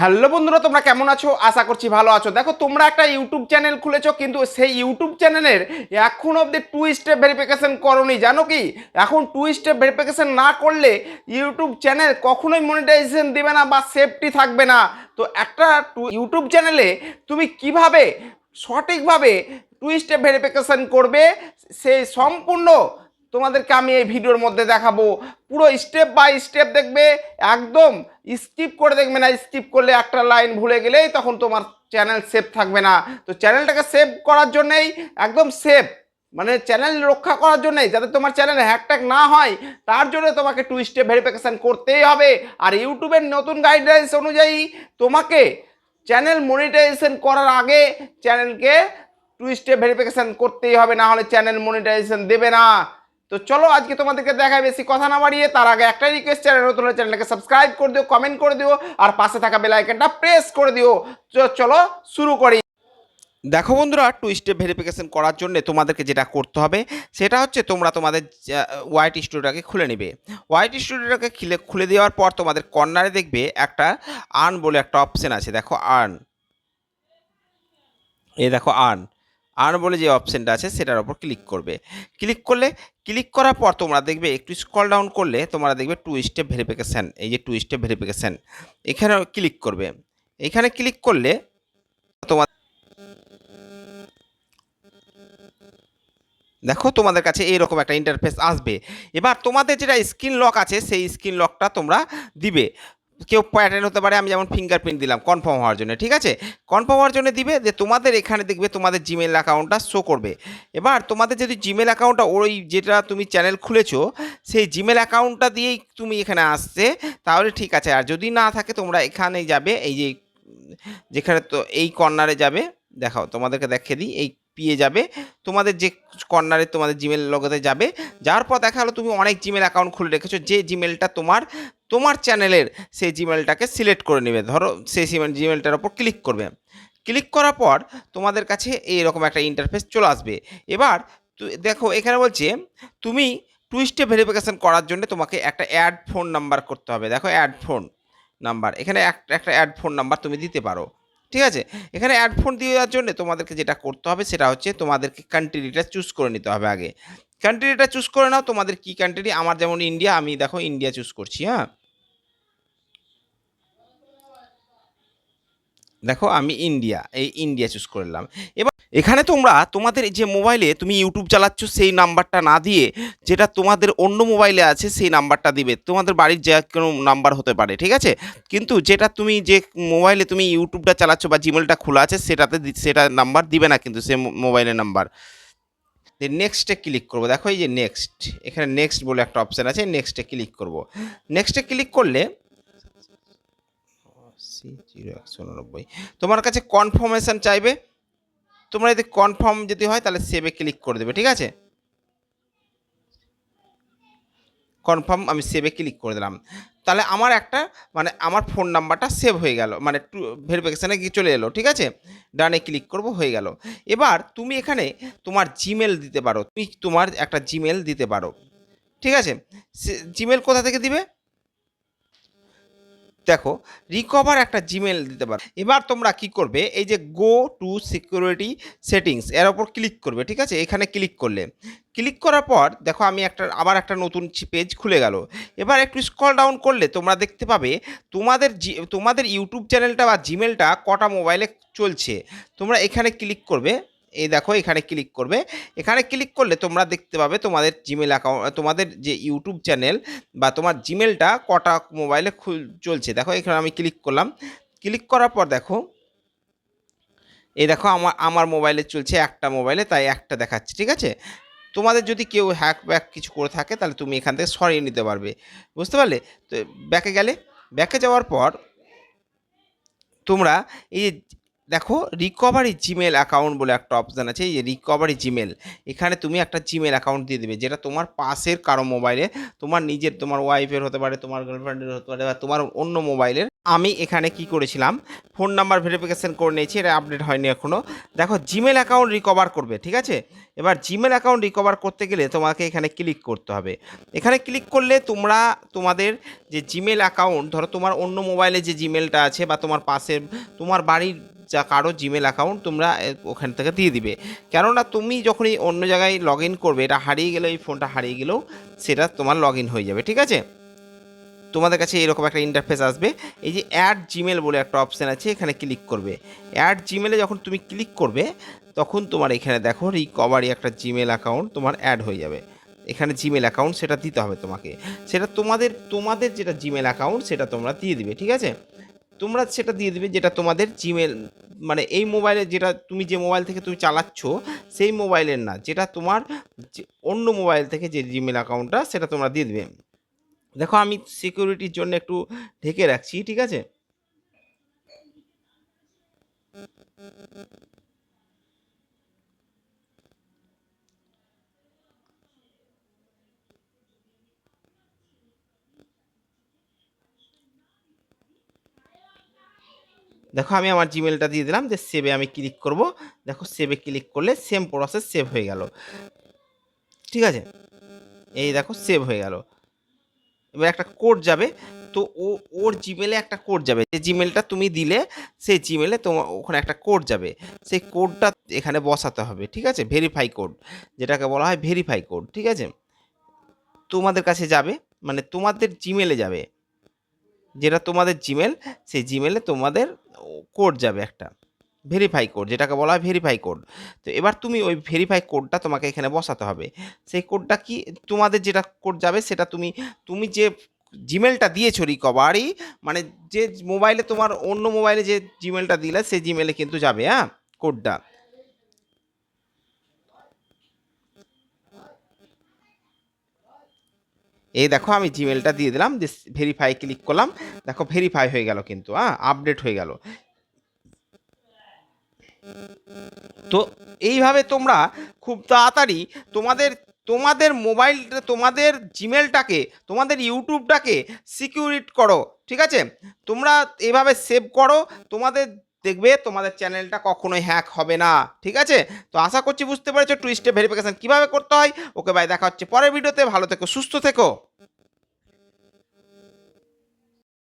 Hello বন্ধুরা, তোমরা কেমন আছো? আশা করছি ভালো আছো। দেখো, তোমরা একটা ইউটিউব চ্যানেল খুলেছো, কিন্তু সেই ইউটিউব চ্যানেলের এখন অবধি টু স্টেপ ভেরিফিকেশন করনি, জানো কি? এখন টু স্টেপ ভেরিফিকেশন না করলে ইউটিউব চ্যানেল কখনোই মনিটাইজেশন দেবে না বা সেফটি থাকবে না। তো একটা ইউটিউব চ্যানেলে তুমি কীভাবে সঠিকভাবে টু স্টেপ ভেরিফিকেশন করবে সেই সম্পূর্ণ তোমাদেরকে আমি এই ভিডিওর মধ্যে দেখাবো। পুরো স্টেপ বাই স্টেপ দেখবে, একদম স্কিপ করে দেখবে না স্কিপ করলে একটা লাইন ভুলে গেলেই তখন তোমার চ্যানেল সেভ থাকবে না। তো চ্যানেলটাকে সেভ করার জন্যেই, একদম সেভ মানে চ্যানেল রক্ষা করার জন্যই, যাতে তোমার চ্যানেল হ্যাকট্যাক না হয়, তার জন্য তোমাকে টু স্টেপ ভেরিফিকেশান করতেই হবে। আর ইউটিউবের নতুন গাইডলাইন্স অনুযায়ী তোমাকে চ্যানেল মনিটাইজেশন করার আগে চ্যানেলকে টু স্টেপ ভেরিফিকেশান করতেই হবে, না হলে চ্যানেল মনিটাইজেশন দেবে না। তো চলো আজকে তোমাদেরকে দেখায় বেশি কথা না বাড়িয়ে, তার আগে একটাই রিকোয়েস্ট চ্যানেল নতুন চ্যানেলকে সাবস্ক্রাইব করে দিও কমেন্ট করে দিও, আর পাশে থাকা বেল আইকনটা প্রেস করে দিও। চলো শুরু করি। দেখো বন্ধুরা টু স্টেপ ভেরিফিকেশন করার জন্য তোমাদেরকে যেটা করতে হবে, সেটা হচ্ছে তোমরা তোমাদের ওয়াইট স্টুডিওটাকে খুলে নেবে। ওয়াইট স্টুডিওটাকে খুলে খুলে দেওয়ার পর তোমাদের কর্নারে দেখবে একটা আর্ন বলে একটা অপশন আছে। দেখো আর্ন এই দেখো আর্ন আর্ন বলে যে অপশানটা আছে সেটার উপর ক্লিক করবে। ক্লিক করলে ক্লিক করার পর তোমরা দেখবে একটু স্ক্রল ডাউন করলে তোমরা দেখবে টু স্টেপ ভেরিফিকেশান এই যে টু স্টেপ ভেরিফিকেশান এখানে ক্লিক করবে। এখানে ক্লিক করলে তোমার দেখো তোমাদের কাছে এইরকম একটা ইন্টারফেস আসবে। এবার তোমাদের যেটা স্ক্রিন লক আছে সেই স্ক্রিন লকটা তোমরা দিবে। কেউ প্যাটার্ন হতে পারে, আমি যেমন ফিঙ্গারপ্রিন্ট দিলাম কনফার্ম হওয়ার জন্য, ঠিক আছে? কনফার্ম হওয়ার জন্য দিবে, যে তোমাদের এখানে দেখবে তোমাদের জিমেল অ্যাকাউন্টটা শো করবে। এবার তোমাদের যদি জিমেল অ্যাকাউন্টটা ওই যেটা তুমি চ্যানেল খুলেছো, সেই জিমেল অ্যাকাউন্টটা দিয়েই তুমি এখানে আসছে, তাহলে ঠিক আছে। আর যদি না থাকে, তোমরা এখানে যাবে, এই যে, যেখানে তো এই কর্নারে যাবে, দেখাও, তোমাদেরকে দেখিয়ে দিই, এই পিয়ে যাবে। তোমাদের যে কর্নারে তোমাদের জিমেল লগতে যাবে। যার পর দেখা হলো তুমি অনেক জিমেল অ্যাকাউন্ট খুলে রেখেছো। যে জিমেলটা তোমার তোমার চ্যানেলের সেই জিমেলটাকে সিলেক্ট করে নেবে। ধরো সেই জিমেলটার ওপর ক্লিক করবে। ক্লিক করার পর তোমাদের কাছে এইরকম একটা ইন্টারফেস চলে আসবে। এবার দেখো এখানে বলছে, তুমি টুইস্টে ভেরিফিকেশন করার জন্য তোমাকে একটা অ্যাড ফোন নাম্বার করতে হবে। দেখো অ্যাড ফোন নাম্বার এখানে এক- একটা অ্যাড ফোন নাম্বার তুমি দিতে পারো। ঠিক আছে? এখানে অ্যাডফোন দেওয়ার জন্য তোমাদেরকে যেটা করতে হবে সেটা হচ্ছে তোমাদেরকে কান্ট্রিটা চুজ করে নিতে হবে আগে। কান্ট্রিটা চুজ করে নাও, তোমাদের কি কান্ট্রি আমার যেমন ইন্ডিয়া আমি দেখো ইন্ডিয়া চুজ করছি হ্যাঁ? দেখো আমি ইন্ডিয়া এই ইন্ডিয়া চুজ করলাম। এবার এখানে তোমরা তোমাদের যে মোবাইলে তুমি ইউটিউব চালাচ্ছ, সেই নাম্বারটা না দিয়ে যেটা তোমাদের অন্য মোবাইলে আছে, সেই নাম্বারটা দিবে। তোমাদের বাড়ির যে কোনো নাম্বার হতে পারে, ঠিক আছে? কিন্তু যেটা তুমি যে মোবাইলে তুমি ইউটিউবটা চালাচ্ছ বা জিমেলটা খোলা আছে, সেটাতে সেটা নাম্বার দিবে না কিন্তু সে মোবাইলের নাম্বার। নেক্সটে ক্লিক করব। দেখো এই যে নেক্সট এখানে নেক্সট বলে একটা অপশান আছে নেক্সটে ক্লিক করব। নেক্সটে ক্লিক করলে জিরো একশো উননব্বই তোমার কাছে কনফার্মেশন চাইবে? তোমরা যদি কনফার্ম যদি হয়, তাহলে সেভে ক্লিক করে দেবে, ঠিক আছে? কনফার্ম আমি সেভে ক্লিক করে দিলাম। তাহলে আমার একটা মানে আমার ফোন নাম্বারটা সেভ হয়ে গেল মানে টু ভেরিফিকেশানে গিয়ে চলে এলো, ঠিক আছে? ডানে ক্লিক করব, হয়ে গেল। এবার তুমি এখানে তোমার জিমেল দিতে পারো, তুমি তোমার একটা জিমেল দিতে পারো, ঠিক আছে? জিমেল কোথা থেকে দিবে? দেখো রিকভার একটা জিমেল দিতে পারো। এবার তোমরা কি করবে, এই যে গো টু সিকিউরিটি সেটিংস এর ওপর ক্লিক করবে, ঠিক আছে? এখানে ক্লিক করলে। ক্লিক করার পর, দেখো আমি একটা, আবার একটা নতুন পেজ খুলে গেল। এবার একটু স্ক্রল ডাউন করলে তোমরা দেখতে পাবে, তোমাদের জি, তোমাদের ইউটিউব চ্যানেলটা বা জিমেলটা কটা মোবাইলে চলছে। তোমরা এখানে ক্লিক করবে। এই দেখো এখানে ক্লিক করবে। এখানে ক্লিক করলে তোমরা দেখতে পাবে তোমাদের জিমেল অ্যাকাউন্ট তোমাদের যে ইউটিউব চ্যানেল বা তোমার জিমেলটা কটা মোবাইলে চলছে। দেখো এখানে আমি ক্লিক করলাম। ক্লিক করার পর দেখো, এই দেখো আমার আমার মোবাইলে চলছে একটা মোবাইলে তাই একটা দেখাচ্ছে, ঠিক আছে? তোমাদের যদি কেউ হ্যাক ব্যাক কিছু করে থাকে, তাহলে তুমি এখান থেকে সরিয়ে নিতে পারবে। বুঝতে পারলে? তো ব্যাকে গেলে ব্যাকে যাওয়ার পর তোমরা এই দেখো রিকভারি জিমেল অ্যাকাউন্ট বলে একটা অপশান আছে, এই যে রিকভারি জিমেল এখানে তুমি একটা জিমেল অ্যাকাউন্ট দিয়ে দেবে, যেটা তোমার পাশের কারও মোবাইলে তোমার নিজের, তোমার ওয়াইফের হতে পারে, তোমার গার্লফ্রেন্ডের হতে পারে, বা তোমার অন্য মোবাইলের আমি এখানে কি করেছিলাম ফোন নাম্বার ভেরিফিকেশান করে নিয়েছি, এটা আপডেট হয়নি এখনও দেখো জিমেল অ্যাকাউন্ট রিকভার করবে, ঠিক আছে? এবার জিমেল অ্যাকাউন্ট রিকভার করতে গেলে তোমাকে এখানে ক্লিক করতে হবে। এখানে ক্লিক করলে তোমরা, তোমাদের যে জিমেল অ্যাকাউন্ট ধরো তোমার অন্য মোবাইলে যে জিমেলটা আছে, বা তোমার পাশের, তোমার বাড়ির যা কারও জিমেল অ্যাকাউন্ট তোমরা ওখান থেকে দিয়ে দিবে। কেননা তুমি যখনই অন্য জায়গায় লগ ইন করবে, এটা হারিয়ে গেলে এই ফোনটা হারিয়ে গেলেও সেটা তোমার লগ ইন হয়ে যাবে, ঠিক আছে? তোমাদের কাছে এরকম একটা ইন্টারফেস আসবে। এই যে অ্যাড জিমেল বলে একটা অপশান আছে, এখানে ক্লিক করবে। অ্যাড জিমেলে যখন তুমি ক্লিক করবে, তখন তোমার এখানে দেখো রিকভারি একটা জিমেল অ্যাকাউন্ট তোমার অ্যাড হয়ে যাবে। এখানে জিমেল অ্যাকাউন্ট সেটা দিতে হবে তোমাকে। সেটা তোমাদের তোমাদের যেটা জিমেল অ্যাকাউন্ট সেটা তোমরা দিয়ে দিবে, ঠিক আছে? তোমরা সেটা দিয়ে দেবে যেটা তোমাদের জিমেল মানে এই মোবাইলে যেটা তুমি যে মোবাইল থেকে তুমি চালাচ্ছ, সেই মোবাইলের না, যেটা তোমার অন্য মোবাইল থেকে যে জিমেল অ্যাকাউন্টটা সেটা তোমরা দিয়ে দেবে। দেখো আমি সিকিউরিটির জন্য একটু ঢেকে রাখছি, ঠিক আছে? দেখো আমি আমার জিমেলটা দিয়ে দিলাম, যে সেভে আমি ক্লিক করব। দেখো সেভে ক্লিক করলে সেম প্রসেস সেভ হয়ে গেল। ঠিক আছে? এই দেখো সেভ হয়ে গেল। এবার একটা কোড যাবে, তো ও, ওর জিমেলে একটা কোড যাবে। যে জিমেলটা তুমি দিলে, সেই জিমেলে তোমার ওখানে একটা কোড যাবে। সেই কোডটা এখানে বসাতে হবে, ঠিক আছে? ভেরিফাই কোড যেটাকে বলা হয় ভেরিফাই কোড ঠিক আছে? তোমাদের কাছে যাবে মানে তোমাদের জিমেলে যাবে। যেটা তোমাদের জিমেল সেই জিমেলে তোমাদের কোড যাবে একটা। ভেরিফাই কোড যেটাকে বলা হয় ভেরিফাই কোড তো এবার তুমি ওই ভেরিফাই কোডটা তোমাকে এখানে বসাতে হবে। সেই কোডটা কি, তোমাদের যেটা কোড যাবে সেটা তুমি তুমি যে জিমেলটা দিয়েছ রিকভারি মানে যে মোবাইলে তোমার অন্য মোবাইলে যে জিমেলটা দিলে, সেই জিমেলে কিন্তু যাবে হ্যাঁ কোডটা এই দেখো, আমি জিমেলটা দিয়ে দিলাম যে ভেরিফাই ক্লিক করলাম। দেখো ভেরিফাই হয়ে গেল কিন্তু হ্যাঁ আপডেট হয়ে গেল। তো এইভাবে তোমরা খুব তাড়াতাড়ি তোমাদের তোমাদের মোবাইলটা তোমাদের জিমেলটাকে তোমাদের ইউটিউবটাকে সিকিউরিট করো, ঠিক আছে? তোমরা এভাবে সেভ করো, তোমাদের দেখবে তোমাদের চ্যানেলটা কখনোই হ্যাক হবে না, ঠিক আছে? তো আশা করছি বুঝতে পেরেছ টু স্টেপ ভেরিফিকেশন কীভাবে করতে হয়? ওকে ভাই দেখা হচ্ছে পরের ভিডিওতে ভালো থেকো, সুস্থ থেকো।